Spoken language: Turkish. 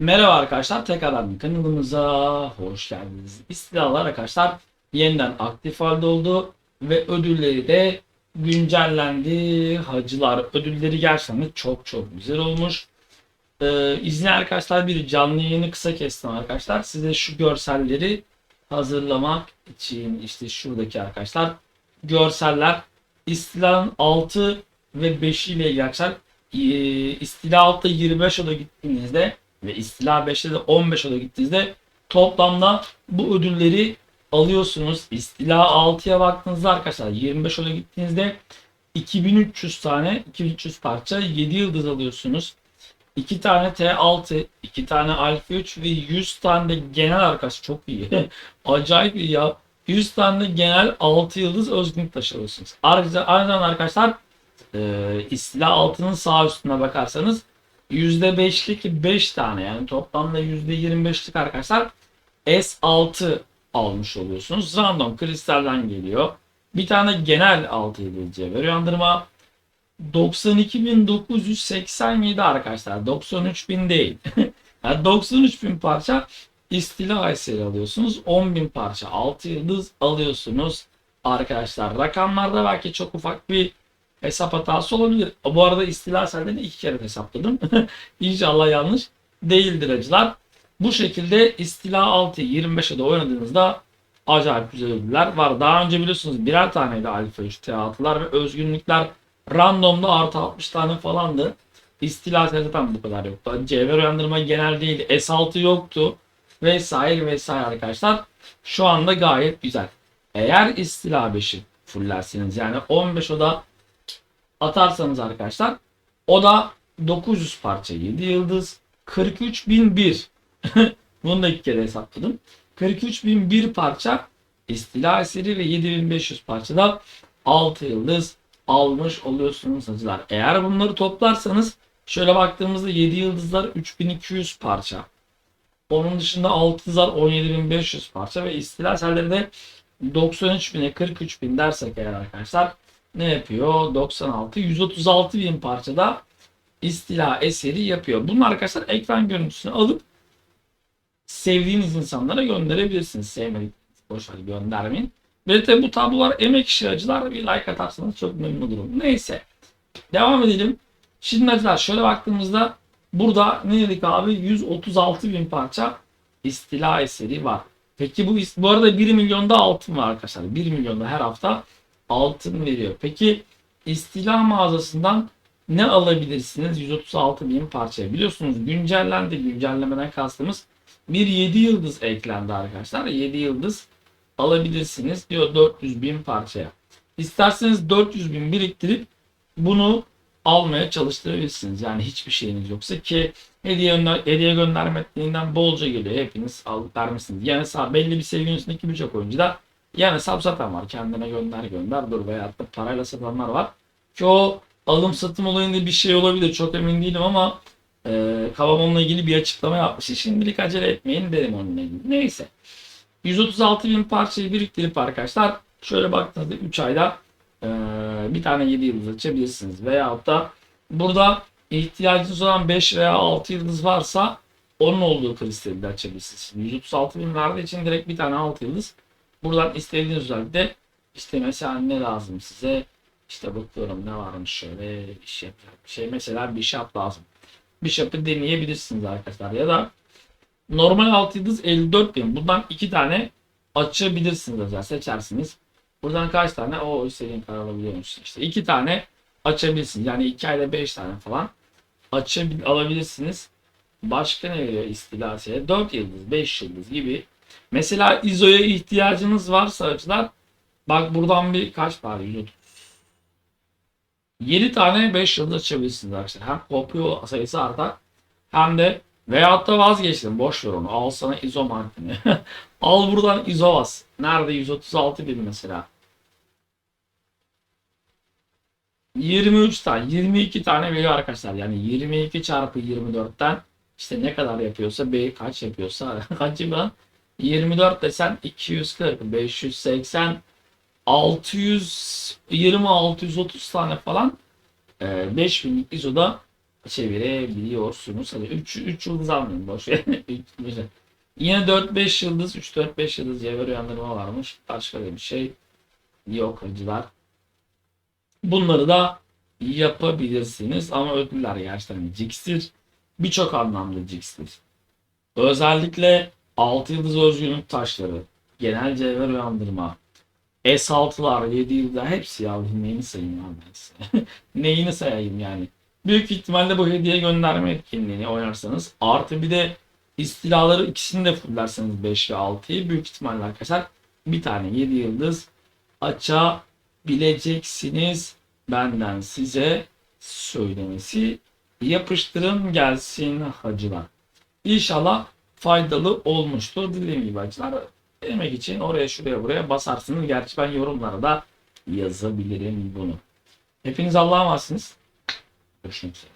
Merhaba arkadaşlar, tekrardan kanalımıza hoş geldiniz. İstilalar arkadaşlar yeniden aktif halde oldu ve ödülleri de güncellendi. Hacılar ödülleri gerçekten çok çok güzel olmuş. Ee, izleyen arkadaşlar bir canlı yayını kısa kestim arkadaşlar. Size şu görselleri hazırlamak için işte şuradaki arkadaşlar görseller istilanın 6 ve 5 ile ilgili arkadaşlar ee, istila 6'da 25 oda gittiğinizde ve istila 5'te de 15 oda gittiğinizde toplamda bu ödülleri alıyorsunuz. İstila 6'ya baktığınızda arkadaşlar 25 oda gittiğinizde 2300 tane 2300 parça 7 yıldız alıyorsunuz. 2 tane T6, 2 tane Alfa 3 ve 100 tane de genel arkadaş çok iyi. Acayip iyi ya. 100 tane de genel 6 yıldız özgünlük taşı alıyorsunuz. Ayrıca zamanda arkadaşlar e, istila altının sağ üstüne bakarsanız %5'lik 5 tane yani toplamda %25'lik arkadaşlar S6 almış oluyorsunuz. Random kristalden geliyor. Bir tane genel 6 yıldızcıya veriyor andırma. 92.987 arkadaşlar. 93.000 değil. yani 93.000 parça istila eseri alıyorsunuz. 10.000 parça 6 yıldız alıyorsunuz arkadaşlar. Rakamlarda belki çok ufak bir hesap hatası olabilir. Bu arada istila eserlerini iki kere hesapladım. İnşallah yanlış değildir acılar. Bu şekilde istila 6 25'e de oynadığınızda acayip güzel ödüller var. Daha önce biliyorsunuz birer taneydi alfa 3 T6'lar ve özgünlükler randomda artı 60 tane falandı. İstila zaten bu kadar yoktu. Cevher uyandırma genel değil. S6 yoktu. Vesaire vesaire arkadaşlar. Şu anda gayet güzel. Eğer istila 5'i fullerseniz yani 15 oda atarsanız arkadaşlar o da 900 parça 7 yıldız 43.001 bunu da iki kere hesapladım. 43.001 parça istila eseri ve 7500 parçada 6 yıldız almış oluyorsunuz hacılar. Eğer bunları toplarsanız şöyle baktığımızda 7 yıldızlar 3200 parça. Onun dışında 6 yıldızlar 17500 parça ve istila eserleri de 93.000'e 43.000 dersek eğer arkadaşlar ne yapıyor? 96, 136 bin parçada istila eseri yapıyor. Bunun arkadaşlar ekran görüntüsünü alıp sevdiğiniz insanlara gönderebilirsiniz. Sevmedik boşver göndermeyin. Ve tabi bu tablolar emek işi acılar bir like atarsanız çok memnun olurum. Neyse. Devam edelim. Şimdi acılar şöyle baktığımızda burada ne dedik abi? 136 bin parça istila eseri var. Peki bu bu arada 1 milyonda altın var arkadaşlar. 1 milyonda her hafta altın veriyor. Peki istila mağazasından ne alabilirsiniz? 136 bin parça. Biliyorsunuz güncellendi. Güncellemeden kastımız bir 7 yıldız eklendi arkadaşlar. 7 yıldız alabilirsiniz diyor 400 bin parçaya. İsterseniz 400 bin biriktirip bunu almaya çalıştırabilirsiniz. Yani hiçbir şeyiniz yoksa ki hediye, gönder hediye göndermeliğinden bolca geliyor. Hepiniz alıp vermişsiniz. Yani belli bir seviyenin üstündeki birçok oyuncu da yani sap var. Kendine gönder gönder dur veya da parayla satanlar var. Ki o alım satım olayında bir şey olabilir. Çok emin değilim ama e, Kavamam'la ilgili bir açıklama yapmış. Şimdilik acele etmeyin derim onunla ilgili. Neyse. 136 bin parçayı biriktirip arkadaşlar şöyle baktığınızda 3 ayda e, bir tane 7 yıldız açabilirsiniz. Veyahut da burada ihtiyacınız olan 5 veya 6 yıldız varsa onun olduğu kristali açabilirsiniz. Şimdi 136 bin verdiği için direkt bir tane 6 yıldız Buradan istediğiniz özellikle işte mesela ne lazım size? İşte bakıyorum ne varmış şöyle bir şey. Mesela Bishop lazım. Bishop'ı deneyebilirsiniz arkadaşlar. Ya da normal 6 yıldız 54 bin. Bundan iki tane açabilirsiniz özel seçersiniz. Buradan kaç tane? O istediğin kadar alabiliyormuşsun. İşte iki tane açabilirsiniz. Yani iki ayda beş tane falan açabil alabilirsiniz. Başka ne veriyor istilaseye? 4 yıldız, 5 yıldız gibi Mesela ISO'ya ihtiyacınız varsa açılar bak buradan bir kaç var 130. 7 tane 5 yıldız açabilirsiniz arkadaşlar. Hem kopya sayısı artar hem de veyahut da vazgeçtim. Boş ver onu. Al sana ISO markını. Al buradan ISO bas. Nerede 136 bin mesela. 23 tane, 22 tane veriyor arkadaşlar. Yani 22 çarpı 24'ten işte ne kadar yapıyorsa, B kaç yapıyorsa, kaç lan? 24 desen 240, 580, 620, 630 tane falan e, 5000 ISO'da çevirebiliyorsunuz. Hadi 3 3 yıldız almayın boş ver. Yine 4-5 yıldız, 3-4-5 yıldız cevher uyandırma varmış. Başka bir şey yok hacılar. Bunları da yapabilirsiniz ama ödüller gerçekten ciksir. Birçok anlamda ciksir. Özellikle 6 yıldız özgürlük taşları, genel cevher uyandırma, S6'lar, 7 yıldızlar hepsi ya. Neyini sayayım ya ben size. Neyini sayayım yani. Büyük ihtimalle bu hediye gönderme etkinliğini oynarsanız artı bir de istilaları ikisini de fullerseniz 5 ve 6'yı büyük ihtimalle arkadaşlar bir tane 7 yıldız açabileceksiniz. Benden size söylemesi yapıştırın gelsin hacılar. İnşallah faydalı olmuştur. Dediğim gibi hacılar demek için oraya şuraya buraya basarsınız. Gerçi ben yorumlara da yazabilirim bunu. Hepiniz Allah'a emanetsiniz. Görüşmek üzere.